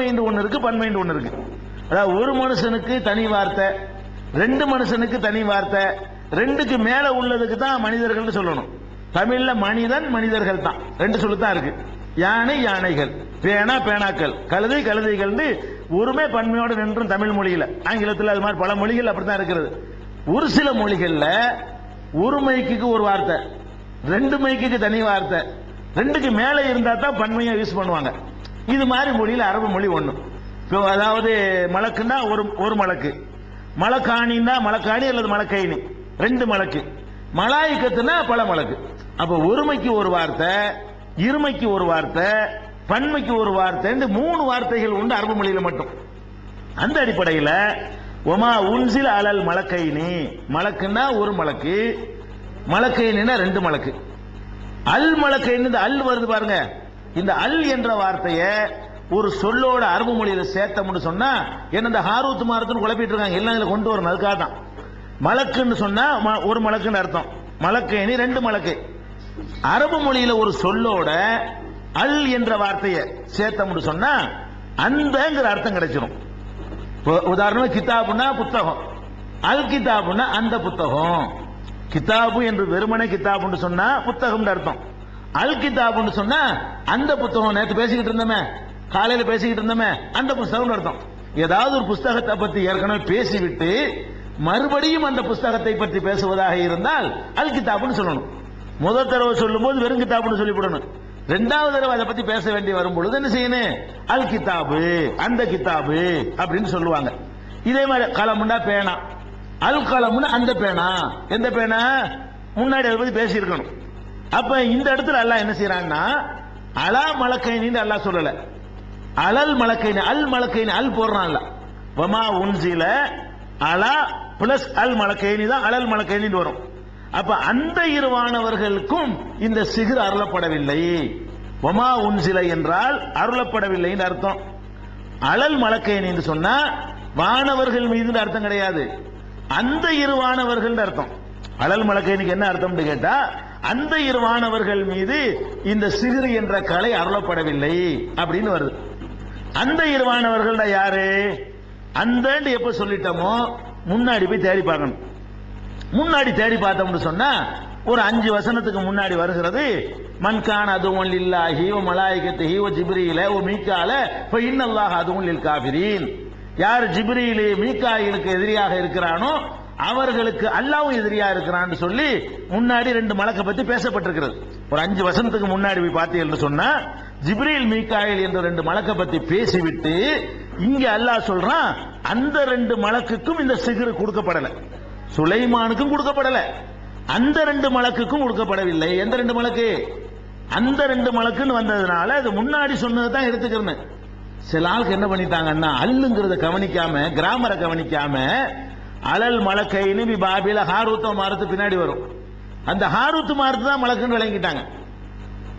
Mind ஒன்று இருக்கு பன்மைண்ட் ஒன்று இருக்கு. அதாவது ஒரு மனுஷனுக்கு தனி வார்த்தை ரெண்டு மனுஷனுக்கு தனி வார்த்தை ரெண்டுக்கு மேல உள்ளதுக்கு தான் மனிதர்கள்னு சொல்லணும். தமிழ்ல மனிதன் மனிதர்கள் தான். ரெண்டு சொல்லு தான் இருக்கு. யானை யானைகள். பேனா பேனாக்கள். கழுதை கழுதைகள்னு ஒருமே பன்மையோட நின்றும் தமிழ் மொழியில. ஆங்கிலத்தில் அது மாதிரி பல மொழிகள் அப்படித்தான் இருக்கிறது. ஒரு சில மொழிகள்ல ஒரு மைக்குக்கு ஒரு வார்த்தை ரெண்டு மைக்குக்கு தனி வார்த்தை ரெண்டுக்கு மேலே இருந்தா தான் பன்மையை யூஸ் பண்ணுவாங்க. இது மாதிரி மொழியில் அரபு மொழி ஒன்று இப்போ அதாவது மலக்குன்னா ஒரு ஒரு மலக்கு. மலக்காணின்னா மலக்காணி அல்லது மலக்கைனி. ரெண்டு மலக்கு. மலாய்க்கத்துனா பல மலக்கு. அப்ப ஒருமைக்கு ஒரு வார்த்தை இருமைக்கு ஒரு வார்த்தை பன்மைக்கு ஒரு வார்த்தை இந்த மூணு வார்த்தைகள் உண்டு அரபு மொழியில் மட்டும். அந்த அடிப்படையில் ஒமா உன்சில் அலல் மலக்கைனி. மலக்குன்னா ஒரு மலக்கு மலக்கைனா ரெண்டு மலக்கு. அல் மலக்கைன்னு இந்த அல் வருது பாருங்க. இந்த அல் என்ற வார்த்தையை ஒரு சொல்லோட அரபு மொழியில சேர்த்தம்னு சொன்னா என்ன இந்த ஹாரூத் மாரத்துன்னு குழப்பிட்டு இருக்காங்க. எல்லாம் இதுல கொண்டு வரணும் அதுக்காக தான் மலக்குன்னு சொன்னா ம- ஒரு மலக்குன்னு அர்த்தம். மலக்கு இனி ரெண்டு மலக்கு. அரபு மொழியில ஒரு சொல்லோட அல் என்ற வார்த்தையை சேர்த்தம்னு சொன்னா அந்தங்கிற அர்த்தம் கிடைச்சிரும். இப்போ உதாரணமா கிதாபுனா புத்தகம். அல் கிதாபுன்னா அந்த புத்தகம். கிதாபு என்று வெறுமனே கிதாபுன்னு சொன்னா புத்தகம்னு அர்த்தம். அல் கிதாப்னு சொன்னா அந்த புத்தகம் நேற்று பேசிக்கிட்டு இருந்தோமே. காலையில பேசிக்கிட்டு இருந்தோமே. அந்த புஸ்தகம்னு அர்த்தம். ஏதாவது ஒரு புஸ்தகத்தை பத்தி ஏற்கனவே பேசிவிட்டு மறுபடியும் அந்த புஸ்தகத்தை பற்றி பேசுவதாக இருந்தால் அல் கிதாப்னு சொல்லணும். முதல் தடவை சொல்லும்போது வெறும் கிதாப்னு சொல்லிவிடணும். ரெண்டாவது தடவை அதை பத்தி பேச வேண்டி வரும் பொழுது என்ன செய்யணும்? அல் கிதாபு அந்த கிதாபு அப்படின்னு சொல்லுவாங்க. இதே மாதிரி கலமுன்னா பேனா. அல் கலம்னு அந்த பேனா. எந்த பேனா? முன்னாடி அதை பத்தி பேசியிருக்கணும். அப்ப இந்த இடத்துல அல்லாஹ் என்ன செய்யறான்னா அலா மலக்கைனின்னு அல்லாஹ் சொல்லல. அலல் மலக்கைனி அல் மலக்கைனி அல் போடுறான்ல. வமா உன்சில அலா பிளஸ் அல் மலக்கைனி தான் அலல் மலக்கைனின்னு வரும். அப்ப அந்த இருவானவர்களுக்கும் இந்த சிகிர் அருளப்படவில்லை. வமா உன்சில என்றால் அருளப்படவில்லைன்னு அர்த்தம். அலல் மலக்கைனி என்று சொன்னா வானவர்கள் மீது அர்த்தம் கிடையாது. அந்த இருவானவர்கள் அர்த்தம். அலல் மலக்கைனுக்கு என்ன அர்த்தம்னு கேட்டா அந்த இருவானவர்கள் மீது இந்த சிகிரு என்ற கலை அருளப்படவில்லை அப்படின்னு வருது. அந்த இருவானவர்கள் யாரு? அந்த எப்ப சொல்லிட்டோமோ முன்னாடி போய் தேடி பார்க்கணும். முன்னாடி தேடி பார்த்தோம்னு சொன்னா ஒரு அஞ்சு வசனத்துக்கு முன்னாடி வருகிறது மன்கான் அதுவும் இல்லா ஹீவ மலாய்கத்து ஹீவ ஜிப்ரீல ஓ மீக்கால இப்போ இன்னல்லாக அதுவும் இல் காபிரீன் யார் ஜிப்ரியிலே மீக்காயிலுக்கு எதிரியாக இருக்கிறானோ அவர்களுக்கு அல்லாவும் எதிரியா இருக்கிறான்னு சொல்லி முன்னாடி ரெண்டு மலக்கை பத்தி பேசப்பட்டிருக்கிறது. ஒரு அஞ்சு வசனத்துக்கு முன்னாடி போய் பார்த்தீங்கன்னு சொன்னா ஜிப்ரீல் மீக்காயில் என்ற ரெண்டு மலக்கை பத்தி பேசிவிட்டு இங்க அல்லாஹ் சொல்றான் அந்த ரெண்டு மலக்குக்கும் இந்த சிகிரு கொடுக்கப்படல. சுலைமானுக்கும் கொடுக்கப்படல. அந்த ரெண்டு மலக்குக்கும் கொடுக்கப்படவில்லை. எந்த ரெண்டு மலக்கு? அந்த ரெண்டு மலக்குன்னு வந்ததுனால அது முன்னாடி சொன்னதை தான் எடுத்துக்கிறேன் சில ஆளுக்கு என்ன பண்ணிட்டாங்கன்னா அல்லுங்கிறத கவனிக்காம கிராமரை கவனிக்காம அலல் மலக்கைன்னு பி பாபில ஹாரூத்த மாரத்து பின்னாடி வரும். அந்த ஹாரூத்து மாரத்து தான் மலக்குன்னு விளங்கிட்டாங்க.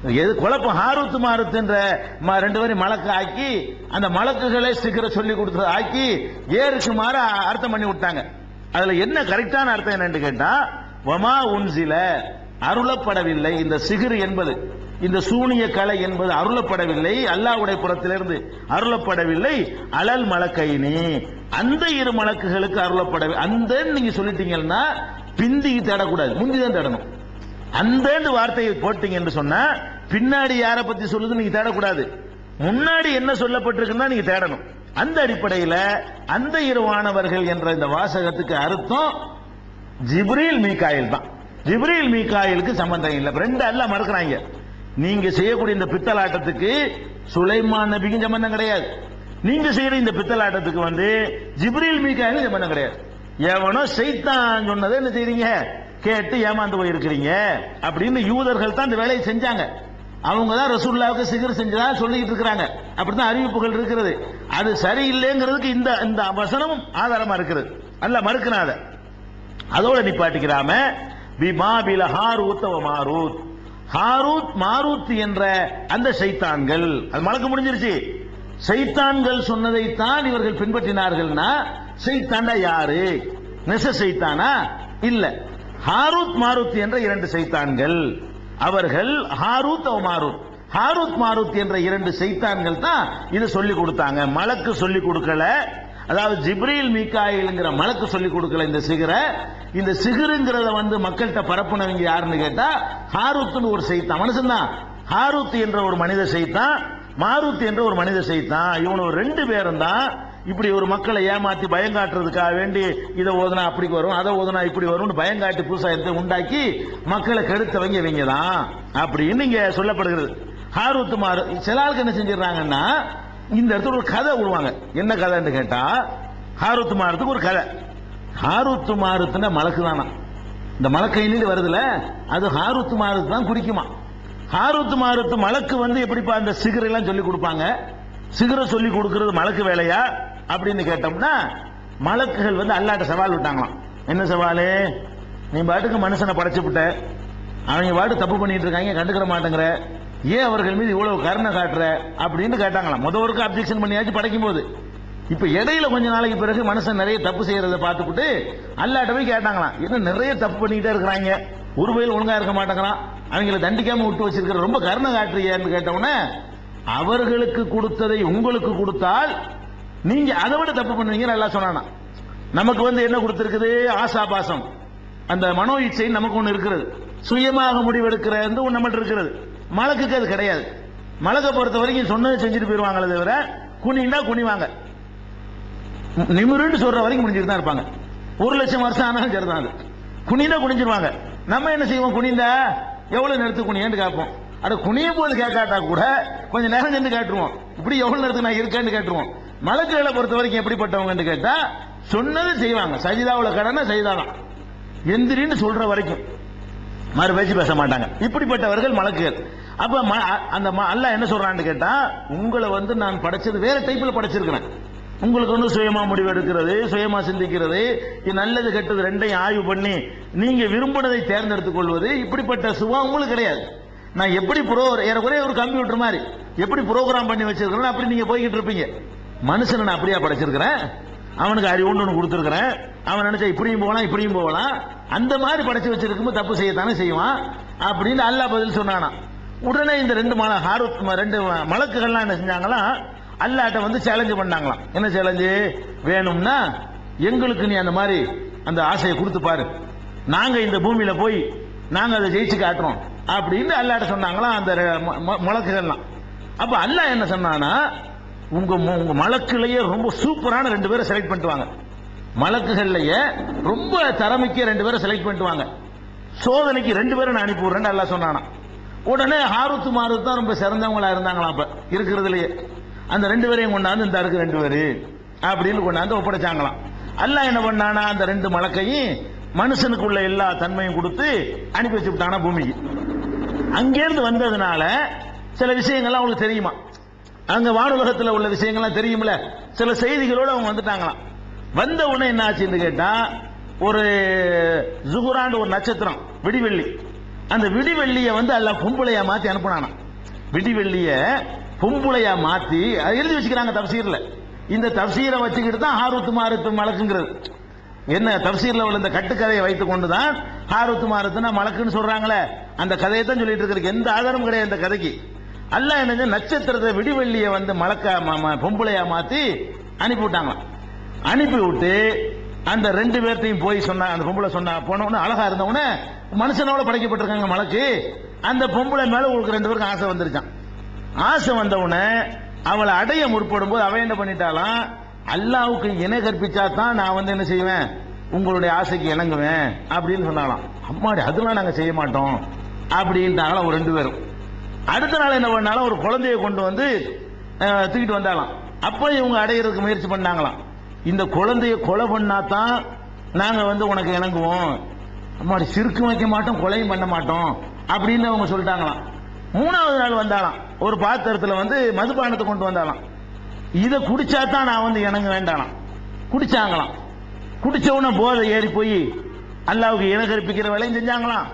எது குழப்பம்? ஹாரூத்து மாரத்துன்ற ம- ரெண்டு பேரும் மலக்கு ஆக்கி அந்த மலக்குகளை சீக்கிரம் சொல்லி கொடுத்தது ஆக்கி ஏருக்கு மாற அர்த்தம் பண்ணி விட்டாங்க. அதுல என்ன கரெக்டான அர்த்தம் என்னன்னு கேட்டா வமா உன்சில அருளப்படவில்லை. இந்த சிகிர் என்பது இந்த சூனிய கலை என்பது அருளப்படவில்லை. அல்லாவுடைய புறத்திலிருந்து அருளப்படவில்லை. அலல் மலக்கைனி அந்த இரு மலக்குகளுக்கு அருளப்படவில்லை அந்த நீங்க சொல்லிட்டீங்கன்னா பிந்தி தேடக்கூடாது. முந்தி தான் தேடணும். அந்த வார்த்தையை போட்டீங்க என்று சொன்னா பின்னாடி யாரை பத்தி சொல்லுது நீங்க தேடக்கூடாது. முன்னாடி என்ன சொல்லப்பட்டிருக்குன்னா நீங்க தேடணும். அந்த அடிப்படையில் அந்த இருவானவர்கள் என்ற இந்த வாசகத்துக்கு அர்த்தம் ஜிப்ரீல் மீகாயில் தான். ஜிப்ரீல் மீகாயிலுக்கு சம்பந்தம் இல்லை. ரெண்டு எல்லாம் மறக்கிறாங்க. நீங்க செய்யக்கூடிய இந்த பித்தலாட்டத்துக்கு சுலைமான் நபிக்கும் சம்பந்தம் கிடையாது. நீங்க செய்யற இந்த பித்தலாட்டத்துக்கு வந்து ஜிப்ரீல் இது சம்பந்தம் கிடையாது. எவனோ சைத்தான் சொன்னதை என்ன செய்றீங்க? கேட்டு ஏமாந்து போயிருக்கிறீங்க. அப்படின்னு யூதர்கள் தான் இந்த வேலையை செஞ்சாங்க. அவங்க தான் ரசூல்லாவுக்கு சிகர் செஞ்சதா சொல்லிட்டு இருக்கிறாங்க. அப்படித்தான் அறிவிப்புகள் இருக்கிறது. அது சரியில்லைங்கிறதுக்கு இந்த இந்த வசனமும் ஆதாரமா இருக்கிறது. அல்ல மறுக்கிறான் அதை. அதோட நிப்பாட்டிக்கிறாம விமாபில ஹாரூத் மாரூத். ஹாரூத் மாரூத் என்ற அந்த சைத்தான்கள். அது மலக்கு முடிஞ்சிருச்சு. சைத்தான்கள் சொன்னதைத்தான் இவர்கள் பின்பற்றினார்கள்னா சைத்தாண்டா யாரு? நெச சைத்தானா? இல்ல. ஹாரூத் மாருத் என்ற இரண்டு சைத்தான்கள். அவர்கள் ஹாரூத் அவ் மாரூத். ஹாரூத் மாருத் என்ற இரண்டு சைத்தான்கள் தான் இதை சொல்லி கொடுத்தாங்க. மலக்கு சொல்லி கொடுக்கல. அதாவது ஜிப்ரீல் மீக்காயில்ங்கிற மலக்கு சொல்லி கொடுக்கல இந்த சிகரை. இந்த சிகருங்கிறத வந்து மக்கள்கிட்ட பரப்புனவங்க யாருன்னு கேட்டா ஹாரூத்னு ஒரு சைத்தான். மனுஷன் தான் ஹாரூத் என்ற ஒரு மனித சைத்தான். மாருத்தி என்ற ஒரு மனித சைத்தான். இவனு ஒரு ரெண்டு பேரும் தான் இப்படி ஒரு மக்களை ஏமாத்தி பயங்காட்டுறதுக்காக வேண்டி இதை ஓதுனா அப்படி வரும் அதை ஓதுனா இப்படி வரும்னு பயங்காட்டி எடுத்து உண்டாக்கி மக்களை கெடுத்தவங்க இவங்க தான். அப்படின்னு இங்கே சொல்லப்படுகிறது. ஹாரூத் மாறு சில ஆளுக்கு என்ன செஞ்சிடறாங்கன்னா இந்த இடத்துல ஒரு கதை விடுவாங்க என்ன கதைன்னு கேட்டா ஹாரூத் மாறுத்துக்கு ஒரு கதை. ஹாரூத் மாறுத்துன மலக்கு தானா இந்த மலக்கையிலிருந்து வருதுல அது ஹாரூத் மாறுத்து தான் குடிக்குமா? ஆறுத்து மாறுத்து மலக்கு வந்து எப்படிப்பா அந்த சிகர் எல்லாம் சொல்லி கொடுப்பாங்க? சிகரை சொல்லி கொடுக்கறது மலக்கு வேலையா? அப்படின்னு கேட்டோம்னா மலக்குகள் வந்து அல்லாட்ட சவால் விட்டாங்களாம். என்ன சவாலு? நீ பாட்டுக்கு மனுஷனை படைச்சு விட்ட. அவங்க பாட்டு தப்பு பண்ணிட்டு இருக்காங்க கண்டுக்கிற மாட்டேங்கிற. ஏன் அவர்கள் மீது இவ்வளவு கருணை காட்டுற? அப்படின்னு கேட்டாங்களாம். முதவருக்கு அப்ஜெக்ஷன் பண்ணியாச்சு படைக்கும் போது இப்ப இடையில கொஞ்ச நாளைக்கு பிறகு மனுஷன் நிறைய தப்பு செய்யறத பார்த்துக்கிட்டு அல்லாட்ட போய் கேட்டாங்களாம். என்ன நிறைய தப்பு பண்ணிக்கிட்டே இருக்கிறாங்க? ஒரு வயல் ஒழுங்கா இருக்க மாட்டேங்கிறான். அவங்கள தண்டிக்காம விட்டு வச்சிருக்கிற ரொம்ப கருணை காட்டுறியன்னு கேட்டவுடனே அவர்களுக்கு கொடுத்ததை உங்களுக்கு கொடுத்தால் நீங்க அதை விட தப்பு பண்ணுவீங்க நல்லா சொன்னானா. நமக்கு வந்து என்ன கொடுத்திருக்குது? ஆசாபாசம். அந்த மனோ இச்சை நமக்கு ஒன்று இருக்கிறது. சுயமாக முடிவெடுக்கிற ஒன்று நம்மகிட்ட இருக்கிறது. மலக்குக்கு அது கிடையாது. மலக்கை பொறுத்த வரைக்கும் சொன்னதை செஞ்சுட்டு போயிருவாங்களே தவிர குனின்னா குனிவாங்க. நிமிருன்னு சொல்ற வரைக்கும் முடிஞ்சிட்டு தான் இருப்பாங்க. ஒரு லட்சம் வருஷம் ஆனாலும் சரிதான் அது. குனினா குனிஞ்சிருவாங்க. நம்ம என்ன செய்வோம்? குனிந்தா எவ்வளவு நேரத்துக்கு குனியன்னு கேட்போம்? அட குனியும் போது கேட்காட்டா கூட கொஞ்சம் நேரம் சென்று கேட்டுருவோம். இப்படி எவ்வளவு நேரத்துக்கு நான் இருக்கேன்னு கேட்டுருவோம். மலக்குகளை பொறுத்த வரைக்கும் எப்படிப்பட்டவங்கன்னு கேட்டா சொன்னது செய்வாங்க. சஜிதாவுல கடனை சஜிதாதான். எந்திரின்னு சொல்ற வரைக்கும். மறு பேச்சு பேச மாட்டாங்க. இப்படிப்பட்டவர்கள் மலக்குகள். அப்ப ம- அந்த ம- என்ன சொல்றான்னு கேட்டா உங்களை வந்து நான் படைச்சது வேற டைப்ல படைச்சிருக்கிறேன். உங்களுக்கு வந்து சுயமா முடிவெடுக்கிறது சுயமா சிந்திக்கிறது. இது நல்லது கெட்டது ரெண்டையும் ஆய்வு பண்ணி நீங்க விரும்பினதை தேர்ந்தெடுத்துக் கொள்வது இப்படிப்பட்ட சுகம் உங்களுக்கு கிடையாது. நான் எப்படி ப்ரோ ஏறக்குறைய ஒரு கம்ப்யூட்டர் மாதிரி எப்படி ப்ரோக்ராம் பண்ணி வச்சிருக்கிறேன் அப்படி நீங்க போய்கிட்டு இருப்பீங்க. மனுஷனை நான் அப்படியா படைச்சிருக்கிறேன்? அவனுக்கு அறிவு ஒன்று ஒன்று கொடுத்துருக்கிறேன். அவன் நினைச்சா இப்படியும் போகலாம் இப்படியும் போகலாம். அந்த மாதிரி படைச்சு வச்சிருக்கும்போது தப்பு செய்யத்தானே செய்வான்? அப்படின்னு அல்லாஹ் பதில் சொன்னானா உடனே இந்த ரெண்டு மல ஹாரத் ரெண்டு மலக்குகள்லாம் என்ன செஞ்சாங்களாம்? அல்லாட்ட வந்து சேலஞ்சு பண்ணாங்களாம். என்ன சேலஞ்சு வேணும்னா எங்களுக்கு நீ அந்த மாதிரி அந்த ஆசையை கொடுத்து பாரு. நாங்க இந்த பூமியில போய் நாங்க அதை ஜெயிச்சு காட்டுறோம். அப்படின்னு அல்லாட்ட சொன்னாங்களாம் அந்த முழக்குகள்லாம் அப்போ அல்லா அப்ப என்ன சொன்னானா உங்க உங்கள் உங்க மலக்குலயே ரொம்ப சூப்பரான ரெண்டு பேரை செலக்ட் பண்ணிட்டுவாங்க. மலக்குகள்லயே ரொம்ப தரமிக்க ரெண்டு பேரை செலக்ட் பண்ணிட்டுவாங்க. சோதனைக்கு ரெண்டு பேரும் நான் அனுப்பி விடுறேன்னு எல்லாம் சொன்னானா உடனே ஹாரூத் மாரூத் தான் ரொம்ப சிறந்தவங்களா இருந்தாங்களாம் அப்ப இருக்கிறதுலயே. அந்த ரெண்டு பேரையும் கொண்டாந்து இந்த இருக்கு ரெண்டு பேரு அப்படின்னு கொண்டாந்து ஒப்படைச்சாங்களாம். அல்ல என்ன பண்ணானா அந்த ரெண்டு மலக்கையும் மனுஷனுக்குள்ள எல்லா தன்மையும் கொடுத்து அனுப்பி வச்சு விட்டானா பூமிக்கு. அங்கேருந்து வந்ததுனால சில விஷயங்கள்லாம் அவங்களுக்கு தெரியுமா? அங்க வானுலகத்தில் உள்ள விஷயங்கள்லாம் தெரியும்ல சில செய்திகளோடு அவங்க வந்துட்டாங்களாம். வந்த உடனே என்ன ஆச்சுன்னு கேட்டா ஒரு ஜுகுரான்னு ஒரு நட்சத்திரம் விடிவெள்ளி. அந்த விடிவெள்ளியை வந்து எல்லாம் கும்பலையா மாத்தி அனுப்புனானா விடிவெள்ளிய பொம்புளையா மாத்தி அதை எழுதி வச்சுக்கிறாங்க தப்சீர்ல. இந்த தப்சீரை வச்சுக்கிட்டு தான் ஹாரூத்து மாருத்து மலக்குங்கிறது. என்ன தப்சீர்ல உள்ள இந்த கட்டுக்கதையை வைத்துக் கொண்டுதான் ஹாரூத்து மாருத்துனா மலக்குன்னு சொல்றாங்களே. அந்த கதையை தான் சொல்லிட்டு இருக்கிறதுக்கு எந்த ஆதாரமும் கிடையாது இந்த கதைக்கு. அல்ல என்ன நட்சத்திரத்தை விடிவெள்ளிய வந்து மலக்க ம- பொம்பளையா மாத்தி அனுப்பி விட்டாங்களாம். அனுப்பி விட்டு அந்த ரெண்டு பேர்த்தையும் போய் சொன்னா அந்த பொம்பளை சொன்னா போனவொன்னு அழகா இருந்த மனுஷனோட படைக்கப்பட்டிருக்காங்க மலக்கு. அந்த பொம்பளை மேல உங்களுக்கு ரெண்டு பேருக்கும் ஆசை வந்துருச்சான் ஆசை வந்தவுடனே அவளை அடைய முற்படும் போது அவ என்ன பண்ணிட்டாலாம் அல்லாவுக்கு இணை கற்பிச்சா தான் நான் வந்து என்ன செய்வேன்? உங்களுடைய ஆசைக்கு இணங்குவேன் அப்படின்னு சொன்னாலாம். அம்மாடி அதெல்லாம் நாங்கள் செய்ய மாட்டோம் அப்படின்ட்டாங்களாம் ஒரு ரெண்டு பேரும். அடுத்த நாள் என்ன பண்ணாலும் ஒரு குழந்தையை கொண்டு வந்து தூக்கிட்டு வந்தாலாம். அப்போ இவங்க அடையிறதுக்கு முயற்சி பண்ணாங்களாம். இந்த குழந்தைய கொலை பண்ணாதான் நாங்கள் வந்து உனக்கு இணங்குவோம். அம்மாடி சிறுக்கு வைக்க மாட்டோம் கொலையும் பண்ண மாட்டோம். அப்படின்னு அவங்க சொல்லிட்டாங்களாம். மூணாவது நாள் வந்தாலாம் ஒரு பாத்திரத்தில் வந்து மதுபானத்தை கொண்டு வந்தாலாம் இதை குடிச்சா தான் நான் வந்து இணங்க வேண்டாம் குடிச்சாங்களாம். குடிச்ச உடனே போதை ஏறி போய் அல்லாவுக்கு இணக்கரிப்பிக்கிற வேலையும் செஞ்சாங்களாம்.